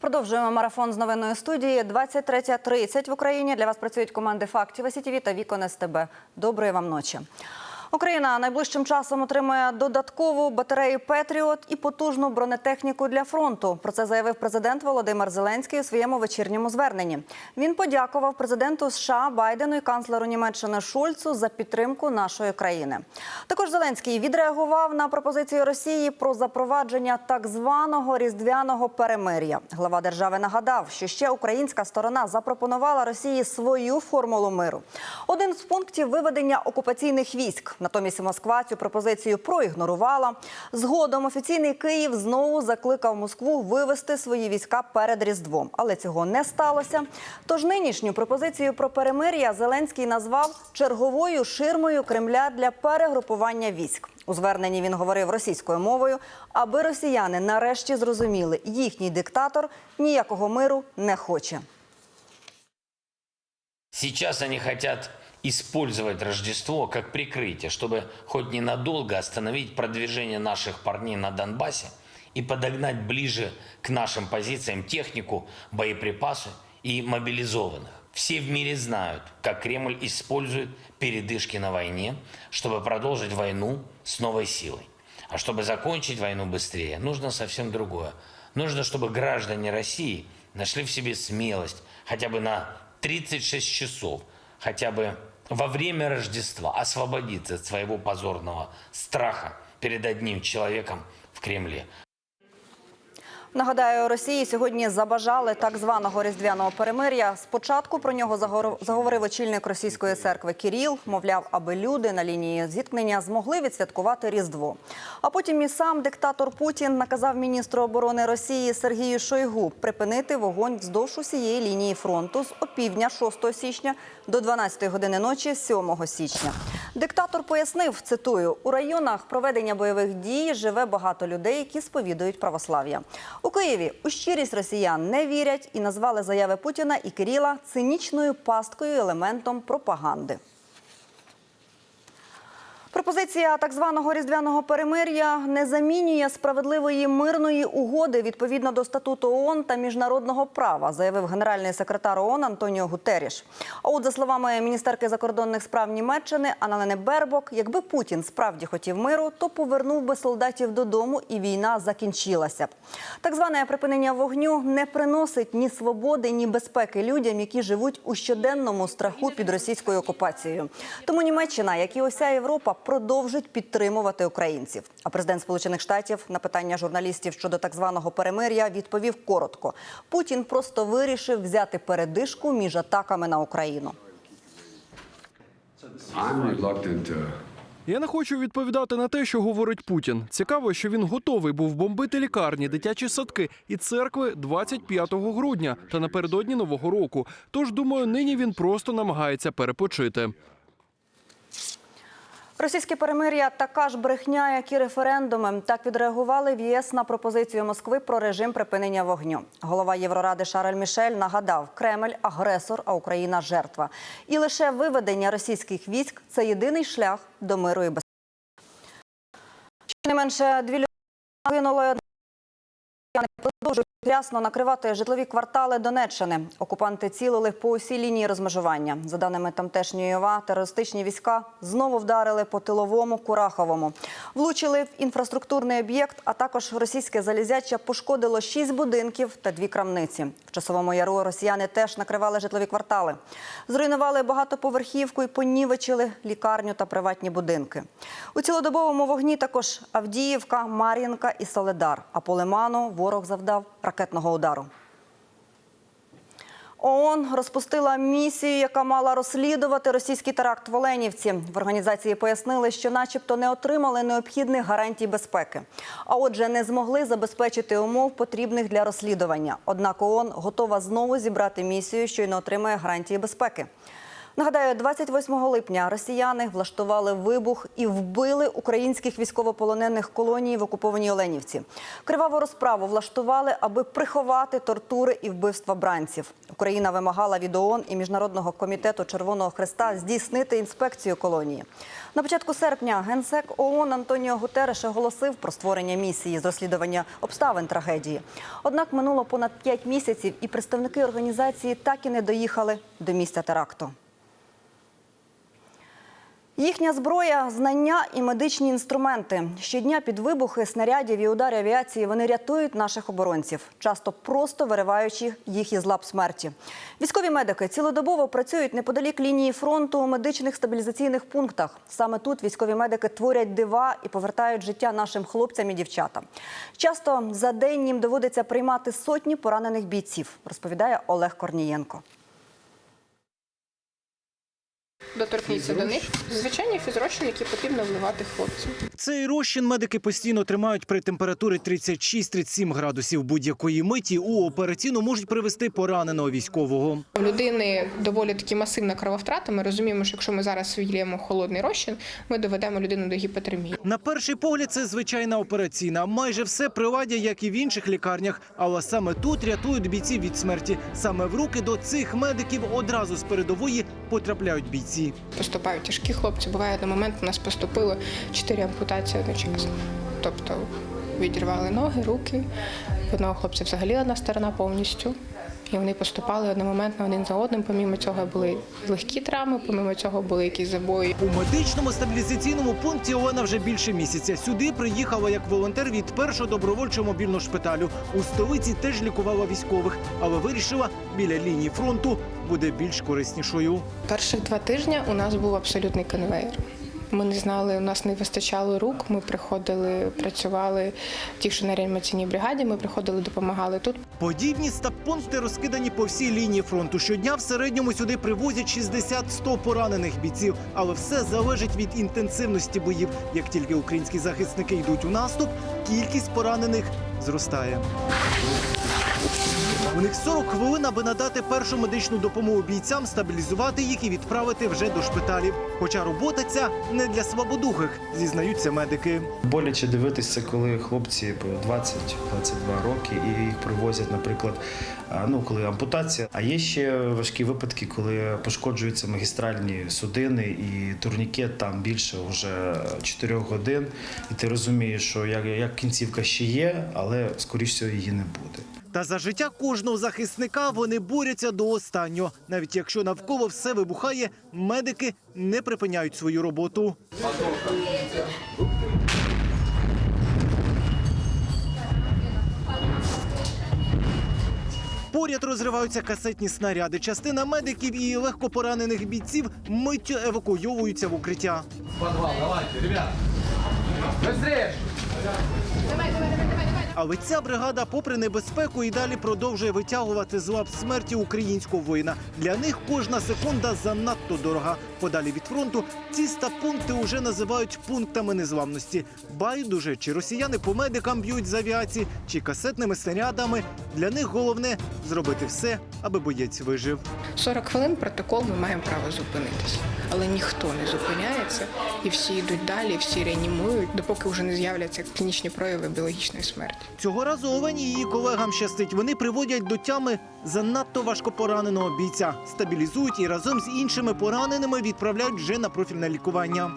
Продовжуємо марафон з новинної студії. 23.30 в Україні. Для вас працюють команди фактів СІТВ та Вікон СТБ. Доброї вам ночі. Україна найближчим часом отримає додаткову батарею Петріот і потужну бронетехніку для фронту. Про це заявив президент Володимир Зеленський у своєму вечірньому зверненні. Він подякував президенту США Байдену і канцлеру Німеччини Шульцу за підтримку нашої країни. Також Зеленський відреагував на пропозицію Росії про запровадження так званого різдвяного перемир'я. Глава держави нагадав, що ще українська сторона запропонувала Росії свою формулу миру. Один з пунктів виведення окупаційних військ. Натомість Москва цю пропозицію проігнорувала. Згодом офіційний Київ знову закликав Москву вивести свої війська перед Різдвом, але цього не сталося. Тож нинішню пропозицію про перемир'я Зеленський назвав черговою ширмою Кремля для перегрупування військ. У зверненні він говорив російською мовою, аби росіяни нарешті зрозуміли, їхній диктатор ніякого миру не хоче. Сейчас они хотят использовать Рождество как прикрытие, чтобы хоть ненадолго остановить продвижение наших парней на Донбассе и подогнать ближе к нашим позициям технику, боеприпасы и мобилизованных. Все в мире знают, как Кремль использует передышки на войне, чтобы продолжить войну с новой силой. А чтобы закончить войну быстрее, нужно совсем другое. Нужно, чтобы граждане России нашли в себе смелость хотя бы на 36 часов, хотя бы во время Рождества освободиться от своего позорного страха перед одним человеком в Кремле. Нагадаю, Росії сьогодні забажали так званого різдвяного перемир'я. Спочатку про нього заговорив очільник російської церкви Кіріл. Мовляв, аби люди на лінії зіткнення змогли відсвяткувати Різдво. А потім і сам диктатор Путін наказав міністру оборони Росії Сергію Шойгу припинити вогонь вздовж усієї лінії фронту з опівдня 6 січня до 12 години ночі 7 січня. Диктатор пояснив, цитую, у районах проведення бойових дій живе багато людей, які сповідують православ'я. У Києві у щирість росіян не вірять і назвали заяви Путіна і Кирила цинічною пасткою елементом пропаганди. Пропозиція так званого різдвяного перемир'я не замінює справедливої мирної угоди відповідно до статуту ООН та міжнародного права, заявив генеральний секретар ООН Антоніо Гутеріш. А от за словами міністерки закордонних справ Німеччини Аналени Бербок, якби Путін справді хотів миру, то повернув би солдатів додому, і війна закінчилася. Так зване припинення вогню не приносить ні свободи, ні безпеки людям, які живуть у щоденному страху під російською окупацією. Тому Німеччина, як і уся Європа, продовжить підтримувати українців. А президент Сполучених Штатів на питання журналістів щодо так званого перемир'я відповів коротко: Путін просто вирішив взяти передишку між атаками на Україну. Я не хочу відповідати на те, що говорить Путін. Цікаво, що він готовий був бомбити лікарні, дитячі садки і церкви 25 грудня та напередодні нового року. Тож думаю, нині він просто намагається перепочити. Російське перемир'я така ж брехня, як і референдуми. Так відреагували в ЄС на пропозицію Москви про режим припинення вогню. Голова Євроради Шарль Мішель нагадав, Кремль агресор, а Україна жертва. І лише виведення російських військ це єдиний шлях до миру і безпеки. Щонайменше дві людини загинули. Продовжують рясно накривати житлові квартали Донеччини. Окупанти цілили по усій лінії розмежування. За даними тамтешньої ОВА, терористичні війська знову вдарили по тиловому Кураховому. Влучили в інфраструктурний об'єкт, а також російське залізяча пошкодило шість будинків та дві крамниці. В часовому яру росіяни теж накривали житлові квартали. Зруйнували багатоповерхівку і понівечили лікарню та приватні будинки. У цілодобовому вогні також Авдіївка, Мар'їнка і Соледар. А по Лиману ворог завдав ракетного удару. ООН розпустила місію, яка мала розслідувати російський теракт в Оленівці. В організації пояснили, що, начебто, не отримали необхідних гарантій безпеки, а отже, не змогли забезпечити умов, потрібних для розслідування. Однак ООН готова знову зібрати місію, що й не отримає гарантії безпеки. Нагадаю, 28 липня росіяни влаштували вибух і вбили українських військовополонених колоній в окупованій Оленівці. Криваву розправу влаштували, аби приховати тортури і вбивства бранців. Україна вимагала від ООН і Міжнародного комітету Червоного Христа здійснити інспекцію колонії. На початку серпня генсек ООН Антоніо Гутереш оголосив про створення місії з розслідування обставин трагедії. Однак минуло понад п'ять місяців, і представники організації так і не доїхали до місця теракту. Їхня зброя, знання і медичні інструменти. Щодня під вибухи снарядів і удари авіації вони рятують наших оборонців, часто просто вириваючи їх із лап смерті. Військові медики цілодобово працюють неподалік лінії фронту у медичних стабілізаційних пунктах. Саме тут військові медики творять дива і повертають життя нашим хлопцям і дівчатам. Часто за день їм доводиться приймати сотні поранених бійців, розповідає Олег Корнієнко. Доторкніться до них. Звичайні фізрозчин, які потрібно вливати хлопцям. Цей розчин медики постійно тримають при температурі 36-37 градусів. Будь-якої миті у операційну можуть привести пораненого військового. У людини доволі таки масивна крововтрата. Ми розуміємо, що якщо ми зараз вільємо холодний розчин, ми доведемо людину до гіпотермії. На перший погляд, це звичайна операційна. Майже все приладдя, як і в інших лікарнях. Але саме тут рятують бійців від смерті. Саме в руки до цих медиків одразу з передової потрапляють бійці. Поступають тяжкі хлопці. Буває на момент у нас поступило чотири ампутації одночасно. Тобто відірвали ноги, руки. В одного хлопця взагалі одна сторона повністю. І вони поступали одномоментно один за одним. Помімо цього були легкі травми, помімо цього були якісь забої. У медичному стабілізаційному пункті Олена вже більше місяця. Сюди приїхала як волонтер від першого добровольчого мобільного шпиталю. У столиці теж лікувала військових, але вирішила біля лінії фронту буде більш кориснішою. Перших два тижні у нас був абсолютний конвейер. Ми не знали, у нас не вистачало рук. Ми приходили, працювали ті, що на реанімаційній бригаді. Ми приходили, допомагали тут. Подібні стаб-пункти розкидані по всій лінії фронту. Щодня в середньому сюди привозять 60-100 поранених бійців, але все залежить від інтенсивності боїв. Як тільки українські захисники йдуть у наступ, кількість поранених зростає. У них 40 хвилин, аби надати першу медичну допомогу бійцям, стабілізувати їх і відправити вже до шпиталів. Хоча робота ця не для слабодухих, зізнаються медики. Боляче дивитися, коли хлопці по 20-22 роки і їх привозять, наприклад, ну коли ампутація. А є ще важкі випадки, коли пошкоджуються магістральні судини і турнікет там більше вже 4 годин. І ти розумієш, що як, як кінцівка ще є, але скоріш всього її не буде. Та за життя кожного захисника вони борються до останнього. Навіть якщо навколо все вибухає, медики не припиняють свою роботу. Поряд розриваються касетні снаряди. Частина медиків і легко поранених бійців миттю евакуйовуються в укриття. Але ця бригада, попри небезпеку, і далі продовжує витягувати з лап смерті українського воїна. Для них кожна секунда занадто дорога. Подалі від фронту ці стаб-пункти уже називають пунктами незламності. Байдуже, чи росіяни по медикам б'ють з авіації, чи касетними снарядами. Для них головне зробити все, аби боєць вижив. 40 хвилин протокол ми маємо право зупинитися. Але ніхто не зупиняється, і всі йдуть далі, всі реанімують, допоки вже не з'являться клінічні прояви біологічної смерті. Цього разу Олені і її колегам щастить. Вони приводять до тями занадто важко пораненого бійця, стабілізують і разом з іншими пораненими відправляють вже на профільне лікування.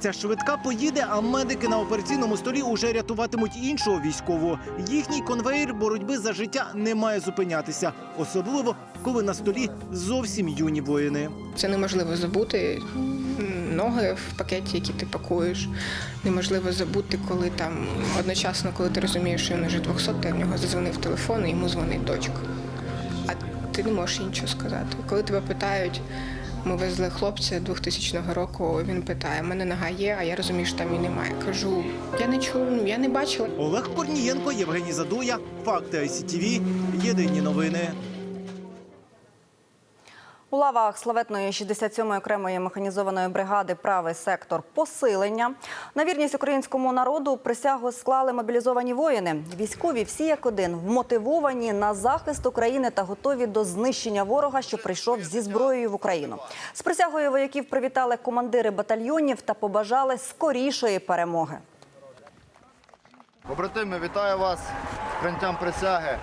Ця швидка поїде, а медики на операційному столі уже рятуватимуть іншого військового. Їхній конвейер боротьби за життя не має зупинятися, особливо коли на столі зовсім юні воїни. Це неможливо забути ноги в пакеті, які ти пакуєш. Неможливо забути, коли там одночасно, коли ти розумієш, що він вже 200, ти в нього зазвонив телефон і йому дзвонить дочка. А ти не можеш нічого сказати. Коли тебе питають, ми везли хлопця 2000 року, він питає, мене нога є, а я розумію, що там її немає. Кажу, я не ну я не бачила. Олег Корнієнко, Євгеній Задуя, Факти ICTV, Єдині новини. У лавах славетної 67-ї окремої механізованої бригади правий сектор посилення. На вірність українському народу присягу склали мобілізовані воїни. Військові всі як один вмотивовані на захист України та готові до знищення ворога, що прийшов зі зброєю в Україну. З присягою вояків привітали командири батальйонів та побажали скорішої перемоги. Побратими, вітаю вас з прийняттям присяги.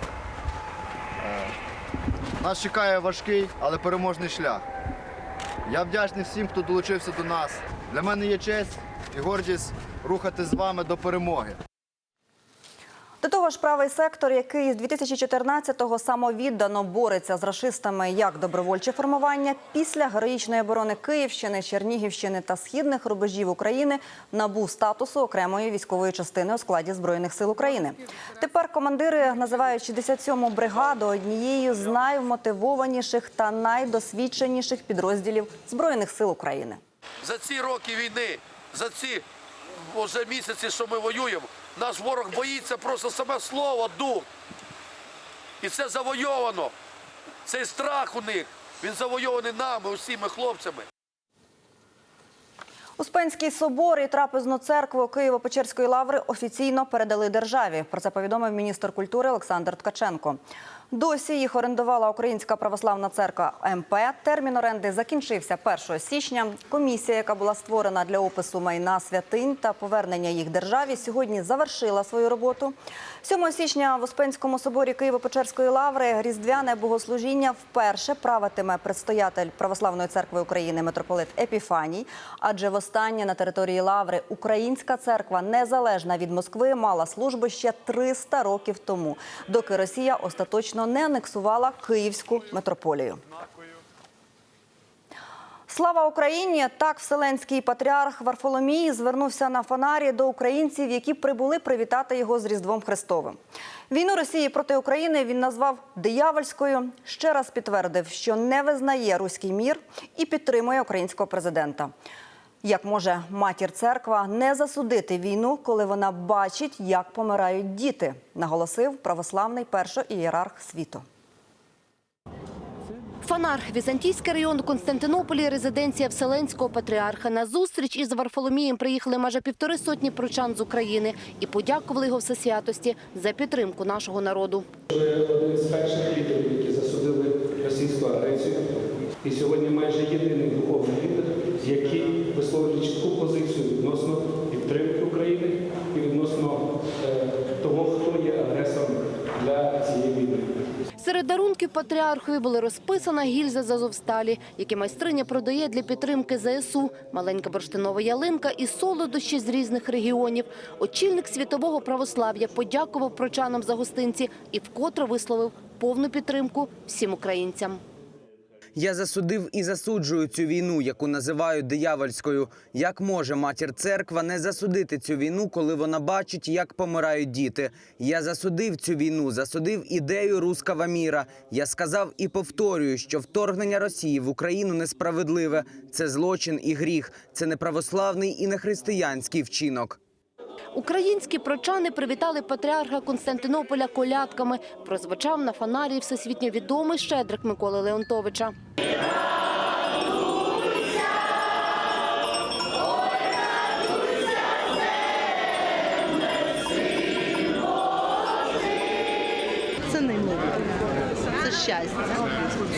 Нас чекає важкий, але переможний шлях. Я вдячний всім, хто долучився до нас. Для мене є честь і гордість рухати з вами до перемоги. До того ж, правий сектор, який з 2014-го самовіддано бореться з рашистами як добровольче формування, після героїчної оборони Київщини, Чернігівщини та східних рубежів України набув статусу окремої військової частини у складі збройних сил України. Тепер командири називають 67-му бригаду однією з найвмотивованіших та найдосвідченіших підрозділів збройних сил України. за ці роки війни, за ці вже місяці, що ми воюємо, наш ворог боїться просто саме слово, дух. І це завойовано. Цей страх у них, він завойований нами, усіми хлопцями. Успенський собор і трапезну церкву Києво-Печерської лаври офіційно передали державі. Про це повідомив міністр культури Олександр Ткаченко. Досі їх орендувала Українська православна церква МП. Термін оренди закінчився 1 січня. Комісія, яка була створена для опису майна святинь та повернення їх державі, сьогодні завершила свою роботу. 7 січня в Успенському соборі Києво-Печерської лаври різдвяне богослужіння вперше правитиме предстоятель Православної церкви України митрополит Епіфаній. Адже востаннє на території лаври Українська церква, незалежна від Москви, мала службу ще 300 років тому, доки Росія остаточно не анексувала Київську митрополію. Слава Україні! Так вселенський патріарх Варфоломій звернувся на фонарі до українців, які прибули привітати його з Різдвом Христовим. Війну Росії проти України він назвав диявольською. Ще раз підтвердив, що не визнає руський мір і підтримує українського президента. Як може матір церква не засудити війну, коли вона бачить, як помирають діти, наголосив православний першоієрарх світу. Фонарх, Візантійський район Константинополі, резиденція Вселенського патріарха. На зустріч із Варфоломієм приїхали майже півтори сотні прочан з України і подякували його всесвятості за підтримку нашого народу. Один з перших лідерів, які засудили російську агресію. І сьогодні майже єдиний духовний лідер, який висловлює чітку позицію відносно підтримки України і відносно е, того, хто є агресором для цієї війни. Серед дарунків патріархові були розписана гільза з Азовсталі, які майстриня продає для підтримки ЗСУ, маленька бурштинова ялинка і солодощі з різних регіонів. Очільник світового православ'я подякував прочанам за гостинці і вкотре висловив повну підтримку всім українцям. Я засудив і засуджую цю війну, яку називають диявольською. Як може матір церква не засудити цю війну, коли вона бачить, як помирають діти? Я засудив цю війну, засудив ідею руского міра. Я сказав і повторюю, що вторгнення Росії в Україну несправедливе. Це злочин і гріх. Це не православний і не християнський вчинок. Українські прочани привітали патріарха Константинополя колядками. Прозвучав на фонарі всесвітньо відомий щедрик Миколи Леонтовича.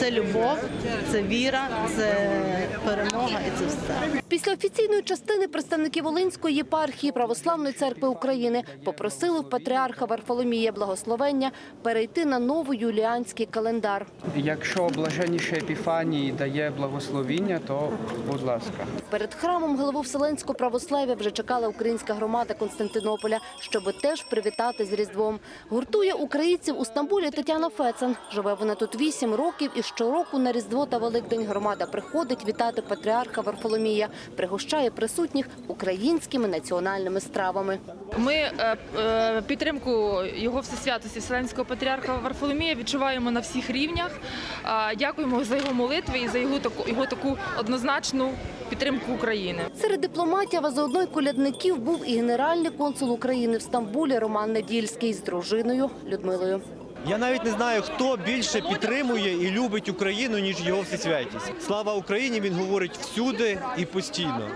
Це любов, це віра, це перемога і це все. Після офіційної частини представники Волинської єпархії Православної церкви України попросили в патріарха Варфоломія благословення перейти на новоюліанський календар. Якщо блаженніше Епіфанії дає благословіння, то будь ласка. Перед храмом голову Вселенського православ'я вже чекала українська громада Константинополя, щоб теж привітати з Різдвом. Гуртує українців у Стамбулі Тетяна Фецен. Живе вона тут вісім років і щороку на Різдво та Великдень громада приходить вітати патріарха Варфоломія, пригощає присутніх українськими національними стравами. Ми е, е, підтримку його всесвятості Вселенського патріарха Варфоломія відчуваємо на всіх рівнях. Дякуємо за його молитви і за його таку його таку однозначну підтримку України. Серед дипломатів, а заодно й колядників був і генеральний консул України в Стамбулі Роман Недільський з дружиною Людмилою. Я навіть не знаю, хто більше підтримує і любить Україну, ніж його всесвятість. Слава Україні! Він говорить всюди і постійно.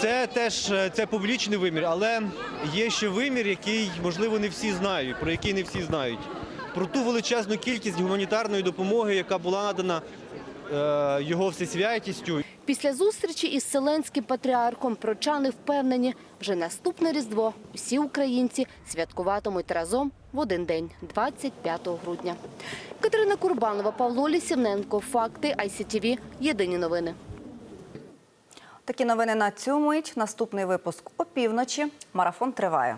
Це теж е, це публічний вимір, але є ще вимір, який можливо не всі знають, про який не всі знають. Про ту величезну кількість гуманітарної допомоги, яка була надана е, його всесвятістю. Після зустрічі із Вселенським патріархом прочани впевнені, вже наступне Різдво усі українці святкуватимуть разом в один день, 25 грудня. Катерина Курбанова, Павло Лісівненко. Факти ICTV. Єдині новини. Такі новини на цю мить. Наступний випуск опівночі. Марафон триває.